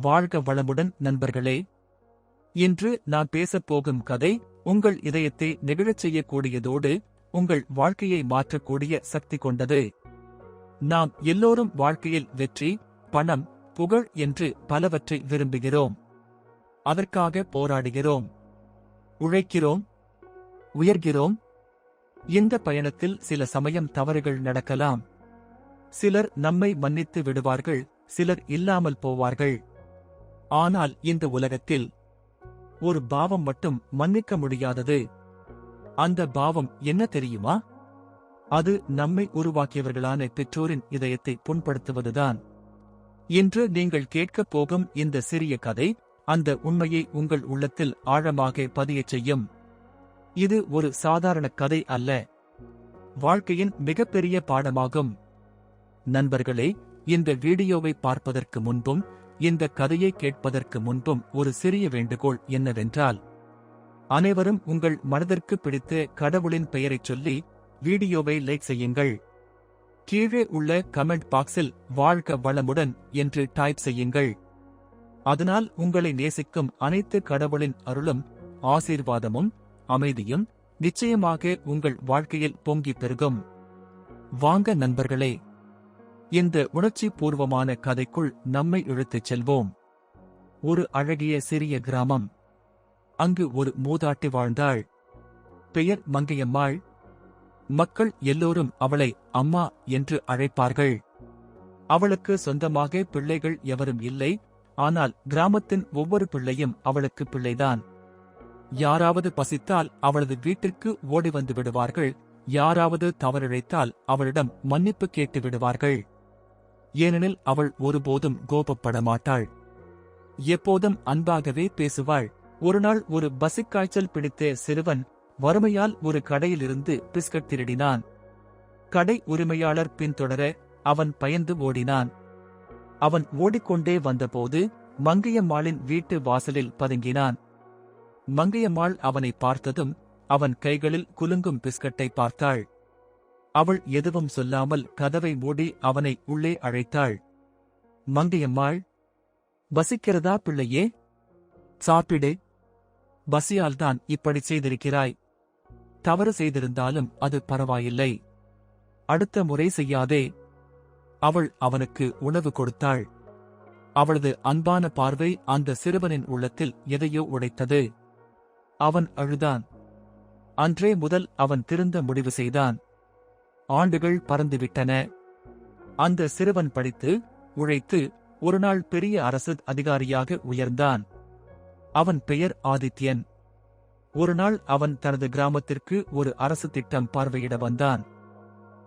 வாழ்க வளமுடன் நண்பர்களே. இன்று நான் பேசப் போகும் கதை உங்கள் இதயத்தை நெகிழச் செய்யக்கூடியதோடு உங்கள் வாழ்க்கையை மாற்றக்கூடிய சக்தி கொண்டது. நாம் எல்லோரும் வாழ்க்கையில் வெற்றி பணம் புகழ் என்று பலவற்றை விரும்புகிறோம். அதற்காக போராடுகிறோம். உழைக்கிறோம். உயர்கிறோம். இந்த பயணத்தில் சில சமயம் தவறுகள் நடக்கலாம். சிலர் நம்மை மன்னித்து விடுவார்கள் சிலர் இல்லாமல் போவார்கள். ஆனால் இந்த உலகத்தில் ஒரு பாவம் மட்டும் மன்னிக்க முடியாதது. அந்த பாவம் என்ன தெரியுமா? அது நம்மை உருவாக்கியவர்களான பெற்றோரின் இதயத்தை புண்படுத்துவதுதான். இன்று நீங்கள் கேட்கப் போகும் இந்த சிறிய கதை அந்த உண்மையை உங்கள் உள்ளத்தில் ஆழமாக பதியச் செய்யும். இது ஒரு சாதாரண கதை அல்ல. வாழ்க்கையின் மிகப்பெரிய பாடமாகும். நண்பர்களே இந்த வீடியோவை பார்ப்பதற்கு முன்பும் இந்த கதையை கேட்பதற்கு முன்பும் ஒரு சிறிய வேண்டுகோள் என்னவென்றால் அனைவரும் உங்கள் மனதிற்கு பிடித்த கடவுளின் பெயரைச் சொல்லி வீடியோவை லைக் செய்யுங்கள். கீழே உள்ள கமெண்ட் பாக்ஸில் வாழ்க வளமுடன் என்று டைப் செய்யுங்கள். அதனால் உங்களை நேசிக்கும் அனைத்து கடவுளின் அருளும் ஆசீர்வாதமும் அமைதியும் நிச்சயமாக உங்கள் வாழ்க்கையில் பொங்கி பெருகும். வாங்க நண்பர்களே இந்த உணர்ச்சி பூர்வமான கதைக்குள் நம்மை இழுத்துச் செல்வோம். ஒரு அழகிய சிறிய கிராமம். அங்கு ஒரு மூதாட்டி வாழ்ந்தாள். பெயர் மங்கையம்மாள். மக்கள் எல்லோரும் அவளை அம்மா என்று அழைப்பார்கள். அவளுக்கு சொந்தமாக பிள்ளைகள் எவரும் இல்லை. ஆனால் கிராமத்தின் ஒவ்வொரு பிள்ளையும் அவளுக்கு பிள்ளைதான். யாராவது பசித்தால் அவளது வீட்டிற்கு ஓடி வந்து விடுவார்கள். யாராவது தவறிழைத்தால் அவளிடம் மன்னிப்பு கேட்டு விடுவார்கள். ஏனெனில் அவள் ஒருபோதும் கோபப்பட மாட்டாள் எப்போதும் அன்பாகவே பேசுவாள். ஒருநாள் ஒரு பசிக்காய்ச்சல் பிடித்த சிறுவன் வறுமையால் ஒரு கடையிலிருந்து பிஸ்கட் திருடினான். கடை உரிமையாளர் பின்தொடர அவன் பயந்து ஓடினான். அவன் ஓடிக்கொண்டே வந்தபோது மங்கையம்மாளின் வீட்டு வாசலில் பதுங்கினான். மங்கையம்மாள் அவனை பார்த்ததும் அவன் கைகளில் குலுங்கும் பிஸ்கட்டை பார்த்தாள். அவள் எதுவும் சொல்லாமல் கதவை மூடி அவனை உள்ளே அழைத்தாள். மங்கையம்மாள் பசிக்கிறதா பிள்ளையே? சாப்பிடு. பசியால்தான் இப்படி செய்திருக்கிறாய். தவறு செய்திருந்தாலும் அது பரவாயில்லை. அடுத்த முறை செய்யாதே. அவள் அவனுக்கு உணவு கொடுத்தாள். அவளது அன்பான பார்வை அந்த சிறுவனின் உள்ளத்தில் எதையோ உடைத்தது. அவன் அழுதான். அன்றே முதல் அவன் திருந்த முடிவு செய்தான். ஆண்டுகள் பறந்துவிட்டன. அந்த சிறுவன் படித்து உழைத்து ஒருநாள் பெரிய அரசு அதிகாரியாக உயர்ந்தான். அவன் பெயர் ஆதித்யன். ஒருநாள் அவன் தனது கிராமத்திற்கு ஒரு அரசு திட்டம் பார்வையிட வந்தான்.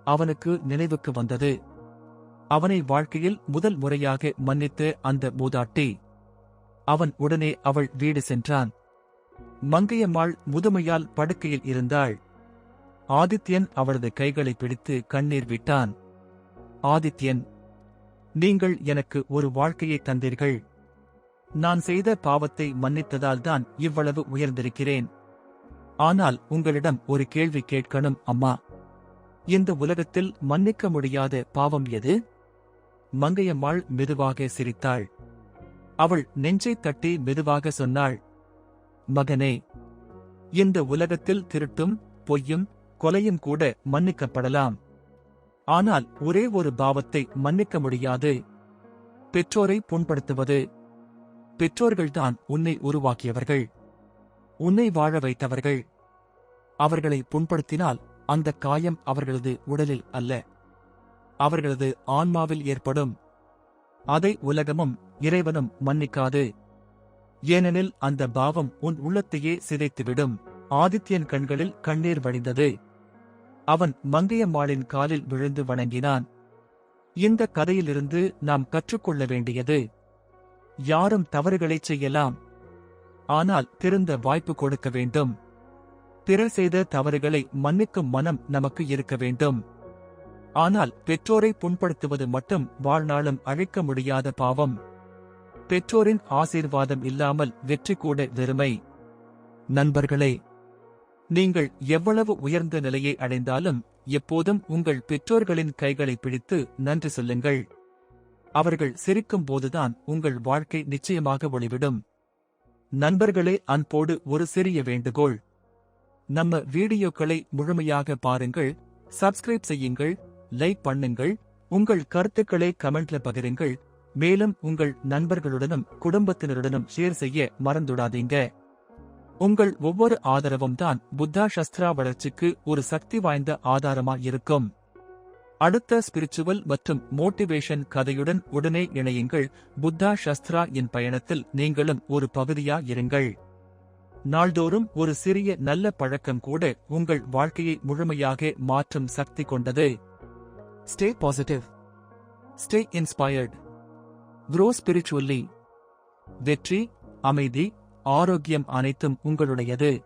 அவனுக்கு நினைவுக்கு வந்தது. அவனை வாழ்க்கையில் முதல் முறையாக மன்னித்த அந்த மூதாட்டி. அவன் உடனே அவள் வீடு சென்றான். மங்கையம்மாள் முதுமையால் படுக்கையில் இருந்தாள். ஆதித்யன் அவளது கைகளை பிடித்து கண்ணீர் விட்டான். ஆதித்யன் நீங்கள் எனக்கு ஒரு வாழ்க்கையை தந்தீர்கள். நான் செய்த பாவத்தை மன்னித்ததால் தான் இவ்வளவு உயர்ந்திருக்கிறேன். ஆனால் உங்களிடம் ஒரு கேள்வி கேட்கணும் அம்மா. இந்த உலகத்தில் மன்னிக்க முடியாத பாவம் எது? மங்கையம்மாள் மெதுவாக சிரித்தாள். அவள் நெஞ்சைத் தட்டி மெதுவாக சொன்னாள். மகனே இந்த உலகத்தில் திருட்டும் பொய்யும் கொலையும் கூட மன்னிக்கப்படலாம். ஆனால் ஒரே ஒரு பாவத்தை மன்னிக்க முடியாது. பெற்றோரை புண்படுத்துவது. பெற்றோர்கள்தான் உன்னை உருவாக்கியவர்கள். உன்னை வாழ வைத்தவர்கள். அவர்களை புண்படுத்தினால் அந்த காயம் அவர்களது உடலில் அல்ல. அவர்களது ஆன்மாவில் ஏற்படும். அதை உலகமும் இறைவனும் மன்னிக்காது. ஏனெனில் அந்த பாவம் உன் உள்ளத்தையே சிதைத்துவிடும். ஆதித்யன் கண்களில் கண்ணீர் வழிந்தது. அவன் மங்கையம்மாளின் காலில் விழுந்து வணங்கினான். இந்த கதையிலிருந்து நாம் கற்றுக்கொள்ள வேண்டியது யாரும் தவறுகளைச் செய்யலாம் ஆனால் திருந்த வாய்ப்பு கொடுக்க வேண்டும். பிறர் செய்த தவறுகளை மன்னிக்கும் மனம் நமக்கு இருக்க வேண்டும். ஆனால் பெற்றோரை புண்படுத்துவது மட்டும் வாழ்நாளும் அழிக்க முடியாத பாவம். பெற்றோரின் ஆசீர்வாதம் இல்லாமல் வெற்றி கூட வெறுமை. நண்பர்களே நீங்கள் எவ்வளவு உயர்ந்த நிலையை அடைந்தாலும் எப்போதும் உங்கள் பெற்றோர்களின் கைகளை பிடித்து நன்றி சொல்லுங்கள். அவர்கள் சிரிக்கும் போதுதான் உங்கள் வாழ்க்கை நிச்சயமாக ஒளிவிடும். நண்பர்களே அன்போடு ஒரு சிறிய வேண்டுகோள். நம்ம வீடியோக்களை முழுமையாக பாருங்கள் சப்ஸ்கிரைப் செய்யுங்கள் லைக் பண்ணுங்கள் உங்கள் கருத்துக்களை கமெண்ட்ல பகிருங்கள் மேலும் உங்கள் நண்பர்களுடனும் குடும்பத்தினருடனும் ஷேர் செய்ய மறந்துடாதீங்க. உங்கள் ஒவ்வொரு ஆதரவும் தான் புத்தா சஸ்திரா வளர்ச்சிக்கு ஒரு சக்தி வாய்ந்த ஆதாரமா இருக்கும் அடுத்த ஸ்பிரிச்சுவல் மற்றும் மோட்டிவேஷன் கதையுடன் உடனே இணையுங்கள். புத்தா சஸ்திரா என் பயணத்தில் நீங்களும் ஒரு பகுதியா இருங்கள். நாள்தோறும் ஒரு சிறிய நல்ல பழக்கம் கூட உங்கள் வாழ்க்கையை முழுமையாக மாற்றும் சக்தி கொண்டது. Stay positive stay inspired grow spiritually வெற்றி அமைதி ஆரோக்கியம் அனைத்தும் உங்களுடையது.